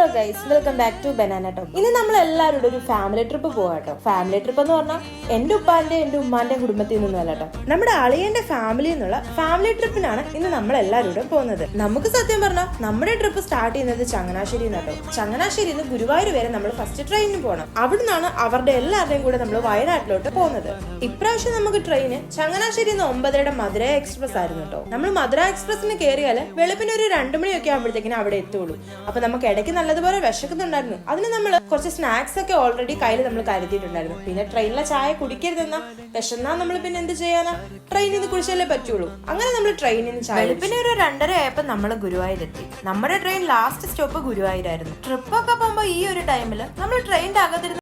Welcome back to banana top ഇന്ന് നമ്മൾ എല്ലാവരോടും ഒരു ഫാമിലി ട്രിപ്പ് പോകാട്ടോ ഫാമിലി ട്രിപ്പ് എന്ന് പറഞ്ഞാൽ എന്റെ ഉപ്പാന്റെ എന്റെ ഉമ്മാന്റെ കുടുംബത്തിൽ നിന്നല്ല കേട്ടോ നമ്മുടെ അളിയന്റെ ഫാമിലി എന്നുള്ള ഫാമിലി ട്രിപ്പിനാണ് ഇന്ന് നമ്മൾ എല്ലാവരും പോകുന്നത്. നമുക്ക് സത്യം പറഞ്ഞാൽ നമ്മുടെ ട്രിപ്പ് സ്റ്റാർട്ട് ചെയ്യുന്നത് ചങ്ങനാശ്ശേരി എന്നാട്ടോ ചങ്ങനാശ്ശേരി നിന്ന് ഗുരുവായൂർ വരെ നമ്മൾ ഫസ്റ്റ് ട്രെയിനിന് പോകണം അവിടെ നിന്നാണ് അവരുടെ എല്ലാവരുടെയും കൂടെ നമ്മൾ വയനാട്ടിലോട്ട് പോകുന്നത്. ഇപ്രാവശ്യം നമുക്ക് ട്രെയിന് ചങ്ങനാശ്ശേരി നിന്ന് ഒമ്പതരയുടെ മധുര എക്സ്പ്രസ് ആയിരുന്നു കേട്ടോ നമ്മൾ മധുര എക്സ്പ്രസിന് കയറിയാൽ വെളുപ്പിന് ഒരു രണ്ടു മണിയൊക്കെ ആകുമ്പോഴത്തേക്കിനും അവിടെ എത്തുള്ളൂ. അപ്പൊ നമുക്ക് ഇടയ്ക്ക് നല്ലതുപോലെ വിശക്കുന്നുണ്ടായിരുന്നു. അതിന് നമ്മൾ കുറച്ച് സ്നാക്സ് ഒക്കെ ഓൾറെഡി കയ്യിൽ നമ്മൾ കരുതിയിട്ടുണ്ടായിരുന്നു. പിന്നെ ട്രെയിനിലെ ചായ കുടിക്കരുതെന്ന വിശന്നാ നമ്മൾ പിന്നെ എന്ത് ചെയ്യാനാ? ട്രെയിനിൽ നിന്ന് കുടിച്ചാലേ പറ്റുള്ളൂ. അങ്ങനെ നമ്മൾ ട്രെയിനിൽ നിന്ന് ചായ പിന്നെ ഒരു രണ്ടര ആയപ്പോ നമ്മൾ ഗുരുവായൂരെത്തി. നമ്മുടെ ട്രെയിൻ ലാസ്റ്റ് സ്റ്റോപ്പ് ഗുരുവായൂരായിരുന്നു. ട്രിപ്പൊക്കെ പോകുമ്പോൾ ഈ ഒരു ടൈമിൽ നമ്മൾ ട്രെയിനിന്റെ അകത്തിരുന്ന്